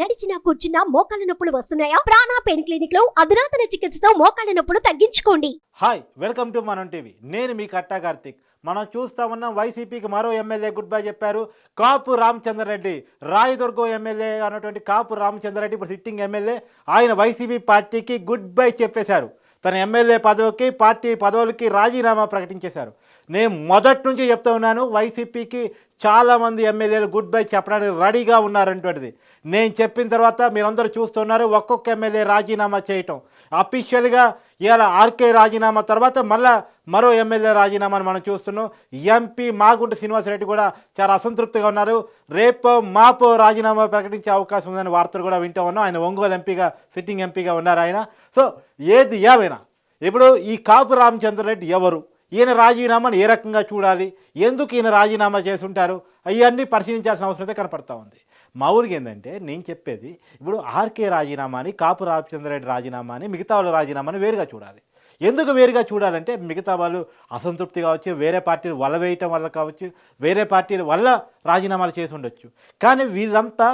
నడిచినా కూర్చున్నా మోకాళ్ళ నొప్పులు వస్తున్నాయా? ప్రాణా పెయిన్ క్లినిక్లో అధునాతన చికిత్సతో మోకాళ్ళ నొప్పులు తగ్గించుకోండి. Hi welcome to Manam TV. నేను మీ కట్టా కార్తిక్. మనం చూస్తా ఉన్నాం వైసీపీకి మరో ఎమ్మెల్యే గుడ్ బై చెప్పారు. కాపు రామచంద్రరెడ్డి రాయదుర్గం ఎమ్మెల్యే అన్నటువంటి కాపు రామచంద్రరెడ్డి ఇప్పుడు సిట్టింగ్ ఎమ్మెల్యే ఆయన వైసీపీ పార్టీకి గుడ్ బై చెప్పేశారు. తన ఎమ్మెల్యే పదవికి పార్టీ పదవులకి రాజీనామా ప్రకటించేశారు. నేను మొదటి నుంచి చెప్తా ఉన్నాను వైసీపీకి చాలామంది ఎమ్మెల్యేలు గుడ్ బై చెప్పడానికి రెడీగా ఉన్నారంటువంటిది నేను చెప్పిన తర్వాత మీరందరూ చూస్తున్నారు ఒక్కొక్క ఎమ్మెల్యే రాజీనామా చేయటం. అఫీషియల్గా ఇవాళ ఆర్కే రాజీనామా తర్వాత మళ్ళా మరో ఎమ్మెల్యే రాజీనామాను మనం చూస్తున్నాం. ఎంపీ మాగుంట శ్రీనివాసరెడ్డి కూడా చాలా అసంతృప్తిగా ఉన్నారు. రేపో మాపో రాజీనామా ప్రకటించే అవకాశం ఉందని వార్తలు కూడా వింటూ ఉన్నాం. ఆయన ఒంగోలు ఎంపీగా సిట్టింగ్ ఎంపీగా ఉన్నారు ఆయన. సో ఏది ఏమైనా ఇప్పుడు ఈ కాపు రామచంద్రరెడ్డి ఎవరు? ఈయన రాజీనామాను ఏ రకంగా చూడాలి? ఎందుకు ఈయన రాజీనామా చేసి ఉంటారు అవన్నీ పరిశీలించాల్సిన అవసరం అయితే కనపడతా ఉంది. మా ఊరికి ఏంటంటే నేను చెప్పేది ఇప్పుడు ఆర్కే రాజీనామాని కాపు రామచంద్రరెడ్డి రాజీనామాని మిగతా వాళ్ళ రాజీనామాని వేరుగా చూడాలి. ఎందుకు వేరుగా చూడాలంటే మిగతా వాళ్ళు అసంతృప్తి కావచ్చు వేరే పార్టీలు వల వేయటం వల్ల కావచ్చు వేరే పార్టీల వల్ల రాజీనామాలు చేసి ఉండొచ్చు. కానీ వీళ్ళంతా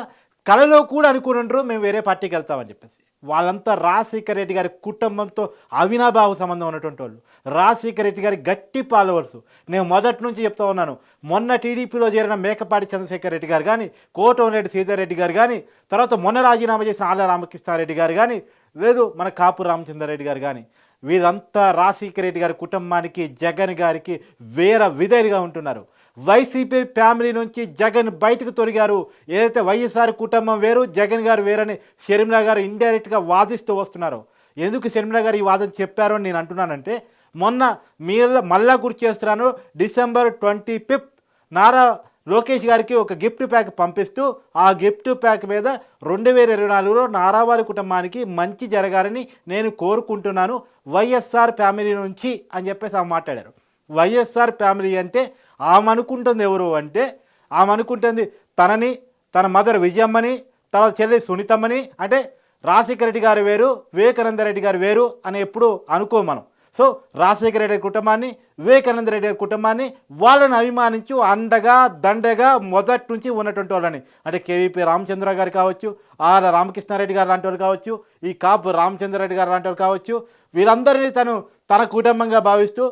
కళలో కూడా అనుకుని ఉండరు మేము వేరే పార్టీకి వెళ్తామని చెప్పేసి. వాళ్ళంతా రాజశేఖర్ రెడ్డి గారి కుటుంబంతో అవినాభావ సంబంధం ఉన్నటువంటి వాళ్ళు. రాజశేఖర్ రెడ్డి గారి గట్టి ఫాలోవర్స్. నేను మొదటి నుంచి చెప్తా ఉన్నాను. మొన్న టీడీపీలో చేరిన మేకపాటి చంద్రశేఖర్ రెడ్డి గారు కానీ కోటంరెడ్డి సీతారెడ్డి గారు కానీ తర్వాత మొన్న రాజీనామా చేసిన ఆళ్ళ రామకృష్ణారెడ్డి గారు కానీ లేదు మన కాపు రామచంద్రారెడ్డి గారు కానీ వీరంతా రాజశేఖర రెడ్డి గారి కుటుంబానికి జగన్ గారికి వేర విధేయులుగా ఉంటున్నారు. వైసీపీ ఫ్యామిలీ నుంచి జగన్ బయటకు తొలిగారు ఏదైతే వైఎస్ఆర్ కుటుంబం వేరు జగన్ గారు వేరని షర్మిలా గారు ఇండైరెక్ట్గా వాదిస్తూ వస్తున్నారు. ఎందుకు షర్మిలా గారు ఈ వాదన చెప్పారు అని నేను అంటున్నానంటే మొన్న మీరు మళ్ళా గుర్తు చేస్తున్నాను December twenty fifth. Nara Lokesh గారికి ఒక గిఫ్ట్ ప్యాక్ పంపిస్తూ ఆ గిఫ్ట్ ప్యాక్ మీద రెండు వేల ఇరవై నాలుగులో నారావారి కుటుంబానికి మంచి జరగాలని నేను కోరుకుంటున్నాను. వైఎస్ఆర్ ఫ్యామిలీ నుంచి అని చెప్పేసి ఆమె మాట్లాడారు. వైఎస్ఆర్ ఫ్యామిలీ అంటే ఆమె అనుకుంటుంది ఎవరు అంటే ఆమె అనుకుంటుంది తనని తన మదర్ విజయమ్మని తన చెల్లి సునీతమ్మని అంటే రాజశేఖర రెడ్డి గారు వేరు వివేకానంద రెడ్డి గారు వేరు అని ఎప్పుడు అనుకో మనం. సో రాజశేఖర రెడ్డి గారి కుటుంబాన్ని వివేకానంద రెడ్డి గారి కుటుంబాన్ని వాళ్ళని అభిమానించు అండగా దండగా మొదటి నుంచి ఉన్నటువంటి వాళ్ళని. అంటే కేవీపీ రామచంద్ర గారు కావచ్చు ఆర్ రామకృష్ణారెడ్డి గారు లాంటి వాళ్ళు కావచ్చు ఈ కాపు రామచంద్రారెడ్డి గారు లాంటి వాళ్ళు కావచ్చు వీరందరినీ తను తన కుటుంబంగా భావిస్తూ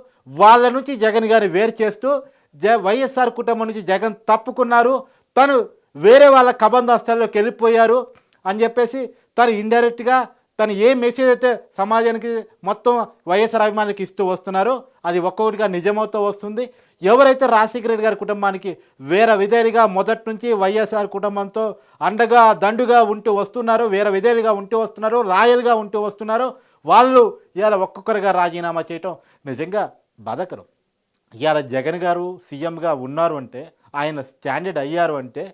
వాళ్ళ నుంచి జగన్ గారిని వేరు చేస్తూ జ వైఎస్ఆర్ కుటుంబం నుంచి జగన్ తప్పుకున్నారు. తను వేరే వాళ్ళ కబంధ కబందాస్తాల్లోకి వెళ్ళిపోయారు అని చెప్పేసి తను ఇండైరెక్ట్గా తను ఏ మెసేజ్ అయితే సమాజానికి మొత్తం వైఎస్ఆర్ అభిమానులకు ఇస్తూ వస్తున్నారో అది ఒక్కొక్కటిగా నిజమవుతూ వస్తుంది. ఎవరైతే రాజశేఖర రెడ్డి గారి కుటుంబానికి వేరే విధేలుగా మొదటి నుంచి వైఎస్ఆర్ కుటుంబంతో అండగా దండుగా ఉంటూ వస్తున్నారో వేరే విధేలుగా ఉంటూ వస్తున్నారో రాయలుగా ఉంటూ వస్తున్నారో వాళ్ళు ఇలా ఒక్కొక్కరిగా రాజీనామా చేయటం నిజంగా బాధకరం. ఇవాళ జగన్ గారు సీఎంగా ఉన్నారు అంటే ఆయన స్టాండర్డ్ అయ్యారు అంటే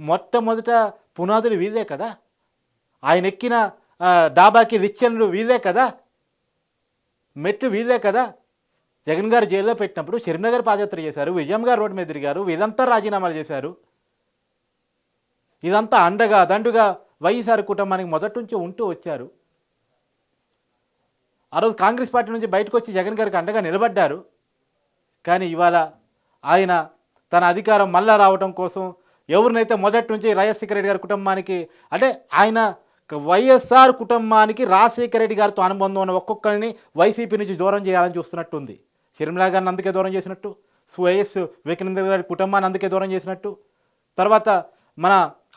మొట్టమొదట పునాదులు వీళ్ళే కదా? ఆయన ఎక్కిన డాబాకి రిచ్చన్లు వీళ్ళే కదా? మెట్లు వీళ్ళే కదా? జగన్ గారు జైల్లో పెట్టినప్పుడు షర్మిల గారు పాదయాత్ర చేశారు విజయం గారు రోడ్డు మీద తిరిగారు వీళ్ళంతా రాజీనామాలు చేశారు. ఇదంతా అండగా దండుగా వైఎస్ఆర్ కుటుంబానికి మొదటి నుంచి ఉంటూ వచ్చారు. ఆ రోజు కాంగ్రెస్ పార్టీ నుంచి బయటకు వచ్చి జగన్ గారికి అండగా నిలబడ్డారు. కానీ ఇవాళ ఆయన తన అధికారం మళ్ళా రావడం కోసం ఎవరినైతే మొదటి నుంచి రాజశేఖర రెడ్డి గారి కుటుంబానికి అంటే ఆయన వైఎస్ఆర్ కుటుంబానికి రాజశేఖర రెడ్డి గారితో అనుబంధం ఉన్న ఒక్కొక్కరిని వైసీపీ నుంచి దూరం చేయాలని చూస్తున్నట్టుంది. షర్మిలా గారిని అందుకే దూరం చేసినట్టు వైఎస్ వివేకానంద గారి కుటుంబాన్ని అందుకే దూరం చేసినట్టు తర్వాత మన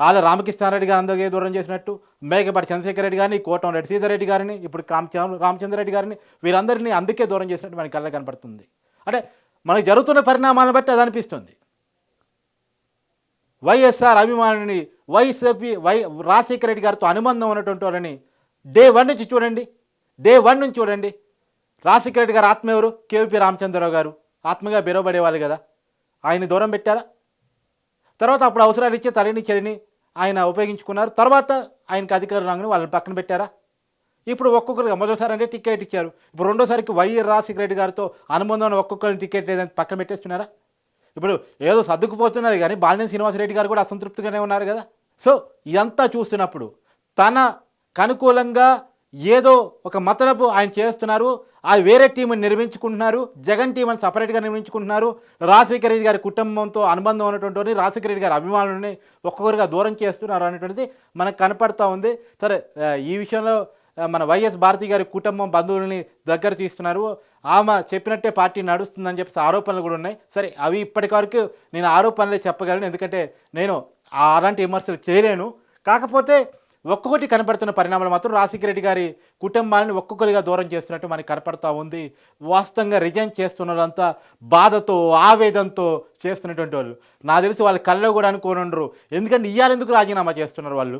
ఆల రామకృష్ణారెడ్డి గారు అందుకే దూరం చేసినట్టు మేకపాటి చంద్రశేఖర రెడ్డి గారిని కోటంరెడ్డి సీతారెడ్డి గారిని ఇప్పుడు రామచంద్ర రామచంద్రరెడ్డి గారిని వీరందరినీ అందుకే దూరం చేసినట్టు మనకి కళ్ళ కనపడుతుంది. అంటే మనకు జరుగుతున్న పరిణామాలను బట్టి అది అనిపిస్తుంది. వైఎస్ఆర్ అభిమానిని వైఎస్పీ వై రాజశేఖర రెడ్డి గారితో అనుబంధం ఉన్నటువంటి వాళ్ళని డే వన్ నుంచి చూడండి. డే వన్ నుంచి చూడండి. రాజశేఖర రెడ్డి గారు ఆత్మ ఎవరు? కేవీపీ రామచంద్రరావు గారు. ఆత్మగా బెరవబడేవాళ్ళు కదా. ఆయన దూరం పెట్టారా? తర్వాత అప్పుడు అవసరాలు ఇచ్చే తల్లిని చెల్లిని ఆయన ఉపయోగించుకున్నారు. తర్వాత ఆయనకి అధికారులు రాగానే వాళ్ళని పక్కన పెట్టారా? ఇప్పుడు ఒక్కొక్కరుగా మొదటిసారి అంటే టికెట్ ఇచ్చారు. ఇప్పుడు రెండోసారికి వై రాజశేఖర రెడ్డి గారితో అనుబంధం ఒక్కొక్కరిని టికెట్ లేదని పక్కన పెట్టేస్తున్నారా? ఇప్పుడు ఏదో సర్దుకుపోతున్నారు కానీ బాలినేని శ్రీనివాసరెడ్డి గారు కూడా అసంతృప్తిగానే ఉన్నారు కదా. సో ఇదంతా చూస్తున్నప్పుడు తన కనుకూలంగా ఏదో ఒక మతలబు ఆయన చేస్తున్నారు. ఆ వేరే టీంని నిర్మించుకుంటున్నారు. జగన్ టీం అని సపరేట్గా నిర్మించుకుంటున్నారు. రాజశేఖర రెడ్డి గారి కుటుంబంతో అనుబంధం ఉన్నటువంటి రాజశేఖర రెడ్డి గారి అభిమానులని ఒక్కొక్కరుగా దూరం చేస్తున్నారు అనేటువంటిది మనకు కనపడతా ఉంది. సరే ఈ విషయంలో మన వైఎస్ భారతి గారి కుటుంబం బంధువుల్ని దగ్గర తీస్తున్నారు. ఆమె చెప్పినట్టే పార్టీ నడుస్తుందని చెప్పేసి ఆరోపణలు కూడా ఉన్నాయి. సరే అవి ఇప్పటి వరకు నేను ఆరోపణలే చెప్పగలను ఎందుకంటే నేను అలాంటి విమర్శలు చేయలేను. కాకపోతే ఒక్కొక్కటి కనపడుతున్న పరిణామాలు మాత్రం రాజశేఖర రెడ్డి గారి కుటుంబాన్ని ఒక్కొక్కరిగా దూరం చేస్తున్నట్టు మనకి కనపడతా ఉంది. వాస్తవంగా రిజైన్ చేస్తున్న వాళ్ళంతా బాధతో ఆవేదనతో చేస్తున్నటువంటి వాళ్ళు. నాకు తెలిసి వాళ్ళ కళ్ళలో కూడా అనుకోని ఉండరు ఎందుకంటే ఇయ్యాలెందుకు రాజీనామా చేస్తున్నారు వాళ్ళు?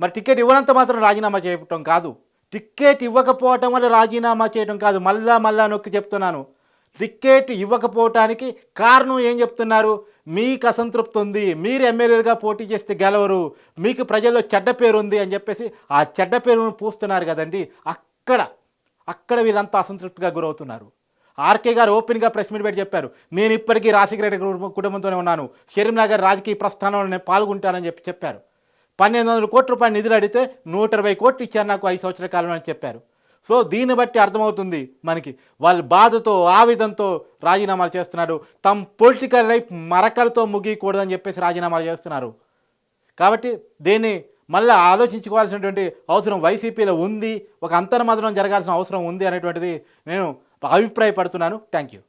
మరి టికెట్ ఇవ్వనంత మాత్రం రాజీనామా చేయటం కాదు. టికెట్ ఇవ్వకపోవటం వల్ల రాజీనామా చేయడం కాదు. మళ్ళా మళ్ళా నొక్కి చెప్తున్నాను. టికెట్ ఇవ్వకపోవటానికి కారణం ఏం చెప్తున్నారు? మీకు అసంతృప్తి ఉంది. మీరు ఎమ్మెల్యేలుగా పోటీ చేస్తే గెలవరు. మీకు ప్రజల్లో చెడ్డ పేరు ఉంది అని చెప్పేసి ఆ చెడ్డ పేరును పూస్తున్నారు కదండి. అక్కడ అక్కడ వీళ్ళంతా అసంతృప్తిగా గురవుతున్నారు. ఆర్కే గారు ఓపెన్గా ప్రెస్ మీట్ పెట్టి చెప్పారు. నేను ఇప్పటికీ రాజశేఖర రెడ్డి కుటుంబంతోనే ఉన్నాను. షరీంలా రాజకీయ ప్రస్థానంలో నేను పాల్గొంటానని చెప్పి చెప్పారు. పన్నెండు వందల కోట్ల రూపాయలు నిధులు అడిగితే నూట ఇరవై కోట్లు ఇచ్చారు నాకు ఐదు సంవత్సరాల కాలం అని చెప్పారు. సో దీన్ని బట్టి అర్థమవుతుంది మనకి వాళ్ళు బాధతో ఆవేదనతో రాజీనామాలు చేస్తున్నారు తమ పొలిటికల్ లైఫ్ మరకలతో ముగియకూడదని చెప్పేసి రాజీనామాలు చేస్తున్నారు. కాబట్టి దీన్ని మళ్ళీ ఆలోచించుకోవాల్సినటువంటి అవసరం వైసీపీలో ఉంది. ఒక అంతర్మదనం జరగాల్సిన అవసరం ఉంది అనేటువంటిది నేను అభిప్రాయపడుతున్నాను. Thank you.